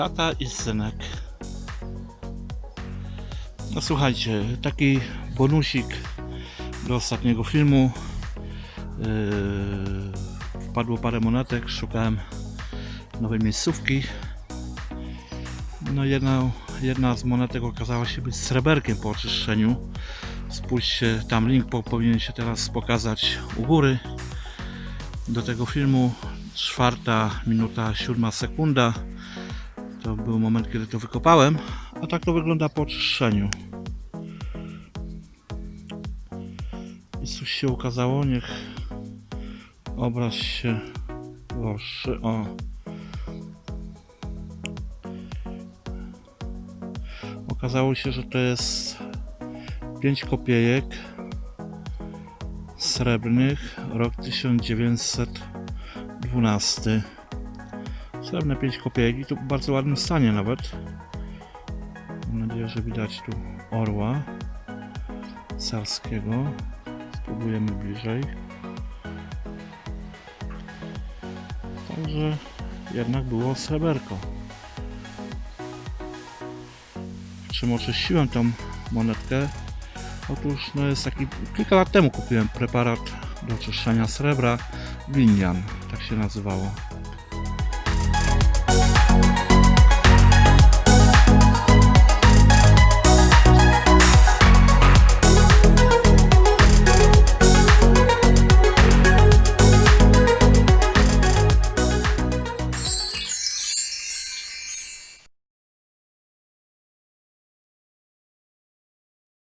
Tata i synek. No słuchajcie, taki bonusik do ostatniego filmu. Yy, wpadło parę monetek, szukałem nowej miejscówki. No jedna, jedna z monetek okazała się być sreberkiem po oczyszczeniu. Spójrzcie, tam link po, powinien się teraz pokazać u góry do tego filmu. Czwarta minuta, siódma sekunda. To był moment, kiedy to wykopałem. A tak to wygląda po oczyszczeniu. I coś się ukazało, niech obraz się gorszy. O. Okazało się, że to jest 5 kopiejek srebrnych, rok 1912. Srebrne 5 kopiejek i to w bardzo ładnym stanie nawet. Mam nadzieję, że widać tu orła carskiego. Spróbujemy bliżej. Także jednak było sreberko. Czym oczyściłem tą monetkę? Otóż no jest taki, kilka lat temu kupiłem preparat do oczyszczania srebra Winian, tak się nazywało. Thank you.